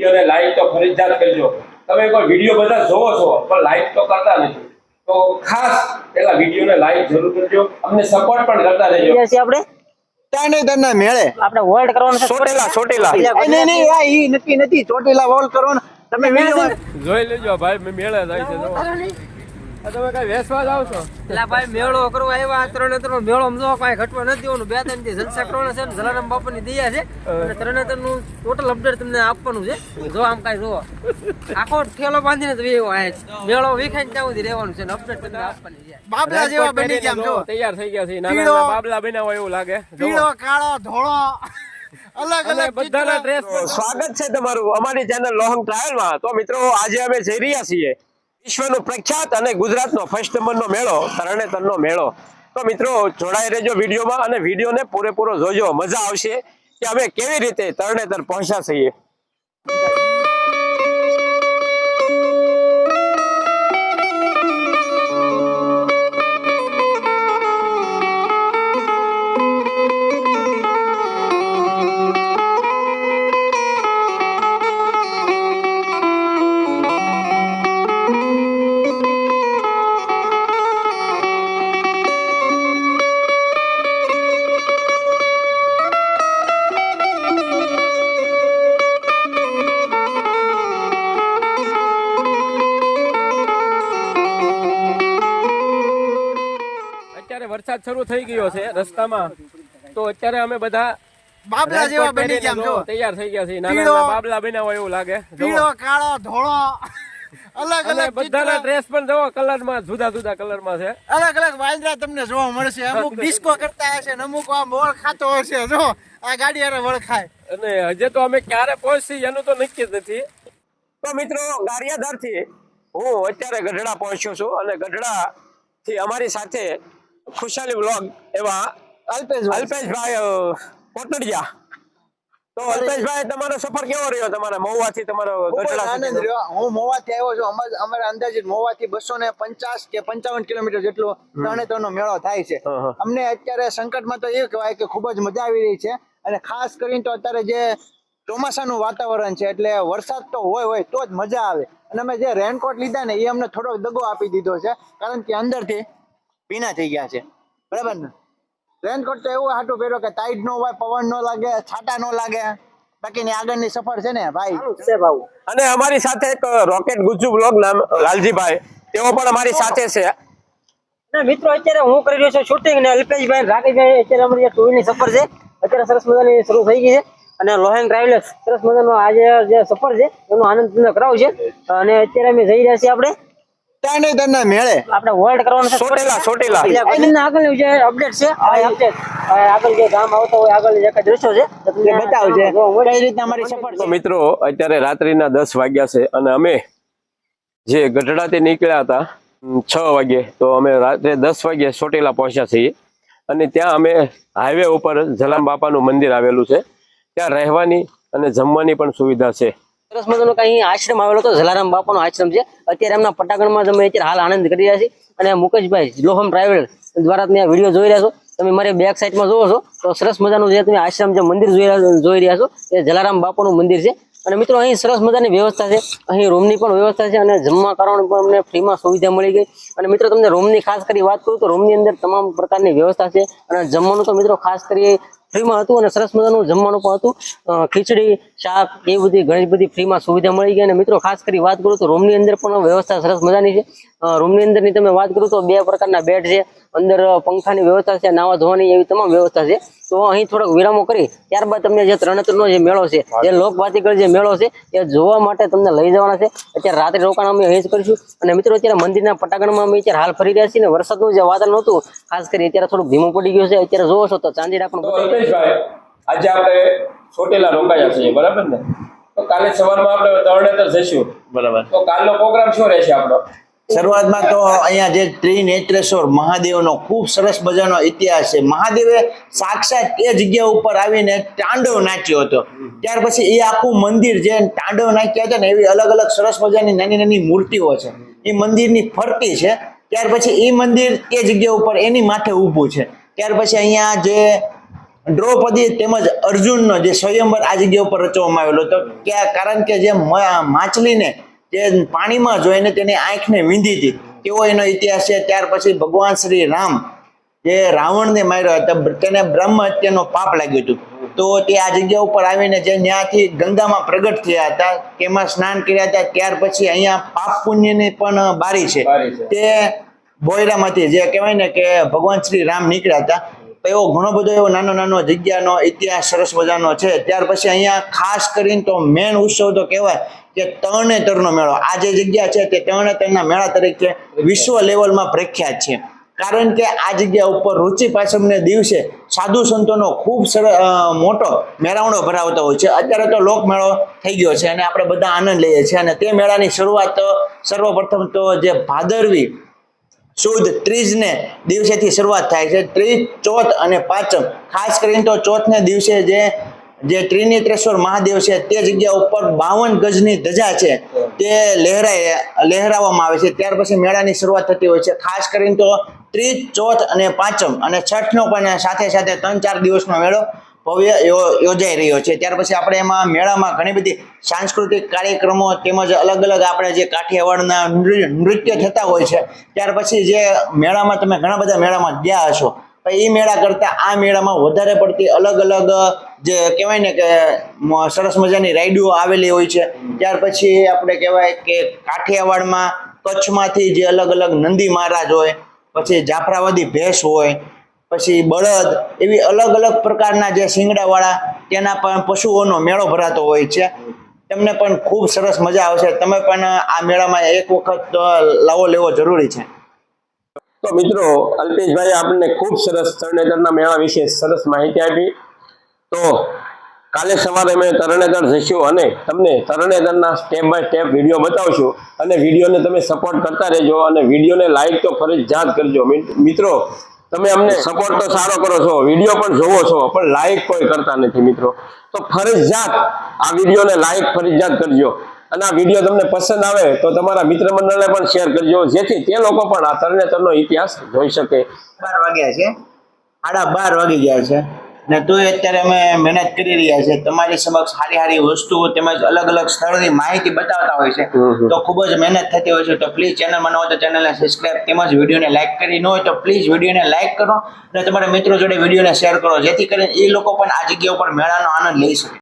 વિડીયોને લાઈક તો ફરજિયાત કરજો. તમે કોઈ વીડિયો બધા જોવો છો પણ લાઈક તો કરતા નથી. તો ખાસ પેલા વિડીયોને લાઈક જરૂર કરજો. અમને સપોર્ટ પણ કરતા રહેજો. આપણે? તાને તને મેળે. આપણે વર્લ્ડ કરવાનું છે. ચોટીલા, ચોટીલા. નહીં નહીં આ ઈ નક્કી નથી. ચોટેલા વોલ કરો તમે જોઈ લેજો ભાઈ મેળે જાય છે તમે કઈ વેસવા જાવ છો? એટલે ભાઈ મેળો કરવા આવ્યા ત્રણે ત્રણ મેળો જો કઈ ઘટવા નથી દેવાનું. બે ત્રણ દી જલસા કરવાના છે ને જલારામ બાપાની દયા છે. અને ત્રણે ત્રણનું ટોટલ અપડેટ તમને આપવાનું છે. જો આમ કાંઈ જોવો આખો ઠેલો બાંધીને તો વેવો આ મેળો વિખાઈને ત્યાં સુધી રહેવાનું છે અપડેટ તમને આપવાની છે. બાબલા જેવા બની ગયા જો તૈયાર થઈ ગયા છે. નાના નાના બાબલા બનાવો એવું લાગે. પીળો કાળો ધોળો અલગ અલગ બધાના ડ્રેસ સ્વાગત છે તમારું અમારી ચેનલ લોહંગ ટ્રાવેલમાં તો મિત્રો આજે અમે જઈ રહ્યા છીએ. વિશ્વનો પ્રખ્યાત અને ગુજરાતનો ફર્સ્ટ નંબરનો મેળો, તરણેતરનો મેળો. તો મિત્રો, જોડાઈ રહેજો વિડીયોમાં અને વિડીયોને પૂરેપૂરો જોજો. મજા આવશે કે અમે કેવી રીતે તરણેતર પહોંચ્યા છીએ. વરસાદ શરૂ થઈ ગયો છે રસ્તામાં. તો અત્યારે અમે બધા બાબલા જેવા બની ગયા જો. તૈયાર થઈ ગયા છે. નાના નાના બાબલા બનાવો એવું લાગે. પીળો કાળો ધોળો અલગ અલગ બધાના ડ્રેસ પણ જોવો કલરમાં જુદા જુદા કલરમાં છે. અલગ અલગ વાંદરા તમને જોવા મળશે. અમુક ડિસ્કો કરતા હશે ને અમુક આમ વળ ખાતો હશે. જો આ ગાડી હારે વળ ખાય અને હજે તો અમે ક્યારે પહોંચી એનું તો નક્કી જ નથી. તો મિત્રો ગારિયાધારથી હું અત્યારે ગઢડા પહોંચ્યો છું અને ગઢડા થી અમારી સાથે ખુશાલી બ્લોગ એવા અલ્પેશભાઈ. અલ્પેશભાઈ કોટડિયા તો અલ્પેશભાઈ તમારો સફર કેવો રહ્યો તમારા? મહુવાથી તમારો ખૂબ જ ગઢડા આનંદ રહ્યો. હું મોવાથી આવ્યો છું. અમારે અમારે અંદાજિત મોવાથી બસો ને પંચાસ કે પંચાવન કિલોમીટર જેટલો તરણેતરનો મેળો થાય છે. અમને અત્યારે સંકટમાં તો એ કહેવાય કે ખૂબ જ મજા આવી રહી છે. અને ખાસ કરીને તો અત્યારે જે ચોમાસાનું વાતાવરણ છે એટલે વરસાદ તો હોય હોય તો જ મજા આવે. અને અમે જે રેનકોટ લીધા ને એ અમને થોડોક દગો આપી દીધો છે. કારણ કે અંદરથી ભીના થઈ ગયા છે. બરાબર ને? રેનકોટ તો એવું હાટું પહેર્યો કે ટાઈટ નો હોય પવન નો લાગે છાટા નો લાગે. બાકીની આગળની સફર છે ને ભાઈ? અને અમારી સાથે એક રોકેટ ગુજ્જુ બ્લોગ નામ લાલજીભાઈ તેઓ પણ અમારી સાથે છે. ના મિત્રો અત્યારે હું કરી રહ્યો છું શૂટિંગ ને અલ્પેશભાઈ રાકેશભાઈ અત્યારે અમારી ટુ ની સફર છે. અત્યારે સરસ મજાની શરૂ થઈ ગઈ છે. અને લોહેન ટ્રાવેલર્સ સરસ મજાનો આજે જે સફર છે એનો આનંદ તમને કરાવ છે. અને અત્યારે અમે જઈ રહ્યા છીએ આપણે. તરણેતરના મેળે. આપણે હોલ્ડ કરવાનું છે ચોટીલા. એટલે જે અપડેટ છે આ આગળ જે ગામ આવતો હોય આગળ જે કઈ દ્રશ્યો છે તમને એ બતાવશે જો world- કઈ રીતના અમારી સફર મિત્રો અત્યારે રાત્રિના દસ વાગ્યા છે અને અમે જે ગઢડાથી નીકળ્યા હતા છ વાગે તો અમે રાત્રે દસ વાગે ચોટીલા પહોંચ્યા છીએ. અને ત્યાં અમે હાઈવે ઉપર જલામ બાપાનું મંદિર આવેલું છે. ત્યાં રહેવાની અને જમવાની પણ સુવિધા છે. સરસ કઈ આશ્રમ આવેલો હતો, જલારામ બાપાનો આશ્રમ છે. અત્યારે એમના પટાગણમાં તમે અત્યારે હાલ આનંદ કરી રહ્યા છીએ. અને મુકેશભાઈ, લોહમ ટ્રાવેલ દ્વારા તમે આ વીડિયો જોઈ રહ્યા છો. તમે મારી બેક સાઈડમાં જોવો છો, તો સરસ મજાનું જે તમે આશ્રમ જે મંદિર જોઈ જોઈ રહ્યા છો, એ જલારામ બાપાનું મંદિર છે. અને મિત્રો, અહીં સરસ મજાની વ્યવસ્થા છે. અહીં રૂમની પણ વ્યવસ્થા છે અને જમવા કારણ પણ અમને ફ્રીમાં સુવિધા મળી ગઈ. અને મિત્રો, તમને રૂમની ખાસ કરી વાત કરું તો રૂમની અંદર તમામ પ્રકારની વ્યવસ્થા છે. અને જમવાનું તો મિત્રો ખાસ કરી ફ્રીમાં હતું અને સરસ મજાનું જમવાનું પણ હતું. ખીચડી, શાક, એ બધી ઘણી બધી ફ્રીમાં સુવિધા મળી ગઈ. અને મિત્રો, ખાસ કરી વાત કરું તો રૂમની અંદર પણ વ્યવસ્થા સરસ મજાની છે. રૂમની અંદરની તમે વાત કરું તો બે પ્રકારના બેડ છે. અંદર પંખાની વ્યવસ્થા છે નાવા ધોવાની એવી તમામ વ્યવસ્થા છે. તો અહીં થોડોક વિરામો કરી ત્યારબાદ તમને જે ત્રણેતરનો જે મેળો છે જે લોકવાતિકળ જે મેળો છે એ જોવા માટે તમને લઈ જવાના છે. અત્યારે રાત્રે રોકાણ અમે અહીં જ કરીશું. અને મિત્રો અત્યારે મંદિરના પટાગણમાં અમે અત્યારે હાલ ફરી રહ્યા છીએ ને વરસાદનું જે વાતાવરણ હતું ખાસ કરી અત્યારે થોડુંક ધીમું પડી ગયું છે. અત્યારે જોવો છો તો ચાંદી પણ આજે આપણે ચોટીલા રોકાયા છીએ બરાબર ને? તો કાલે સવારમાં આપણે તરણેતર જઈશું. બરાબર. તો કાલનો પ્રોગ્રામ શું રહેશે આપણો? શરૂઆતમાં તો અહીંયા જે ત્રિનેત્રેશ્વર મહાદેવનો ખૂબ સરસ મજાનો ઇતિહાસ છે. મહાદેવે સાક્ષાત એ જગ્યા ઉપર આવીને તાંડવ નાચ્યો હતો. ત્યાર પછી એ આખું મંદિર જે તાંડવ નાચ્યા હતા ને એવી અલગ અલગ સરસ મજાની નાની નાની મૂર્તિઓ છે. એ મંદિરની ફરતી છે. ત્યાર પછી એ મંદિર એ જગ્યા ઉપર એની માથે ઊભું છે. ત્યાર પછી અહીંયા જે દ્રૌપદી તેમજ અર્જુનનો જે સ્વયંવર આ જગ્યા ઉપર રચવામાં આવેલો હતો. કે કારણ કે જે માછલીને જે પાણીમાં જોઈને તેની આંખને વીંધી હતી. તેવો એનો ઇતિહાસ છે ત્યાર પછી ભગવાન શ્રી રામ જે રાવણને માર્યો હતો તેને બ્રહ્મ હત્યાનો પાપ લાગ્યું હતું. તો તે આ જગ્યા ઉપર આવીને જે ત્યાંથી ગંગામાં પ્રગટ થયા હતા તેમાં સ્નાન કર્યા હતા ત્યાર પછી અહીંયા પાપ પુણ્યની પણ બારી છે. તે બોયરામાંથી જે કહેવાય ને કે ભગવાન શ્રી રામ નીકળ્યા હતા એવો ઘણો બધો એવો નાનો નાનો જગ્યાનો ઇતિહાસ સરસ મજાનો છે. ત્યાર પછી અહીંયા ખાસ કરીને તો મેન ઉત્સવ તો કહેવાય કે તરણેતરનો મેળો. આ જે જગ્યા છે તે તરણેતરના મેળા તરીકે વિશ્વ લેવલમાં પ્રખ્યાત છે. કારણ કે આ જગ્યા ઉપર રુચિ પાસમને દિવસે સાધુ સંતોનો ખૂબ સર મોટો મેળાવડો ભરાવતો હોય છે. અત્યારે તો લોક મેળો થઈ ગયો છે અને આપણે બધા આનંદ લઈએ છીએ. અને તે મેળાની શરૂઆત સર્વપ્રથમ તો જે ભાદરવી સુદ ત્રીજને દિવસેથી શરૂઆત થાય છે. ત્રીજ, ચોથ અને પાંચમ. ખાસ કરીને તો ચોથને દિવસે જે જે ત્રિનેત્રેશ્વર મહાદેવ છે, તે જગ્યા ઉપર બાવન ગજની ધજા છે, તે લહેરાય, લહેરાવવામાં આવે છે. ત્યાર પછી મેળાની શરૂઆત થતી હોય છે. ખાસ કરીને તો ત્રીજ, ચોથ અને પાંચમ અને છઠનો પણ સાથે સાથે ત્રણ, ચાર દિવસનો મેળો ભવ્ય યોજાઈ રહ્યો છે. ત્યાર પછી આપણે એમાં મેળામાં ઘણી બધી સાંસ્કૃતિક કાર્યક્રમો તેમજ અલગ અલગ આપણે જે કાઠિયાવાડના નૃત્ય થતા હોય છે, ત્યાર પછી જે મેળામાં તમે ઘણા બધા મેળામાં ગયા હશો એ મેળા કરતાં આ મેળામાં વધારે પડતી અલગ અલગ, જે કહેવાય ને કે સરસ મજાની રાઈડો આવેલી હોય છે. ત્યાર પછી આપણે કહેવાય કે કાઠિયાવાડમાં કચ્છમાંથી જે અલગ અલગ નંદી મહારાજ હોય, પછી જાફરાવાદી ભેંસ હોય, પછી બળદ, એવી અલગ અલગ પ્રકારના જે શિંગડાવાળા, તેના પણ પશુઓનો મેળો ભરાતો હોય છે. તમને પણ ખૂબ સરસ મજા આવશે. તમે પણ આ મેળામાં એક વખત લાવો લેવો જરૂરી છે. તો મિત્રો અલ્પેશભાઈ આપણને ખૂબ સરસ તરણેતરના મેળા વિશે સરસ માહિતી આપી. તો કાલે સવારે અમે તરણેતર જઈશું અને તમને તરણેતરના સ્ટેપ બાય સ્ટેપ વીડિયો બતાવશું. અને વિડીયોને તમે સપોર્ટ કરતા રહેજો અને વિડીયોને લાઈક તો ફરજિયાત કરજો. મિત્રો, તમે અમને સપોર્ટ તો સારો કરો છો વીડિયો પણ જોવો છો, પણ લાઈક કોઈ કરતા નથી, મિત્રો. તો ફરજિયાત આ વિડીયોને લાઈક ફરજિયાત કરજો. અને આ વીડિયો તમને પસંદ આવે તો તમારા મિત્ર મંડળને પણ શેર કરજો જેથી તે લોકો પણ આ તરણેતરનો ઇતિહાસ જોઈ શકે. બાર વાગ્યા છે. સાડા બાર વાગી ગયા છે. ને તોય અત્યારે અમે મહેનત કરી રહ્યા છે તમારી સમક્ષ સારી સારી વસ્તુઓ તેમજ અલગ અલગ સ્થળોની માહિતી બતાવતા હોય છે. તો ખૂબ જ મહેનત થતી હોય છે. તો પ્લીઝ ચેનલમાં ન હોય તો ચેનલને સબસ્ક્રાઇબ તેમજ વિડીયોને લાઇક કરી ન હોય તો પ્લીઝ વિડીયોને લાઇક કરો. અને તમારા મિત્રો જોડે વિડીયોને શેર કરો. જેથી કરીને એ લોકો પણ આ જગ્યા ઉપર મેળાનો આનંદ લઈ શકે.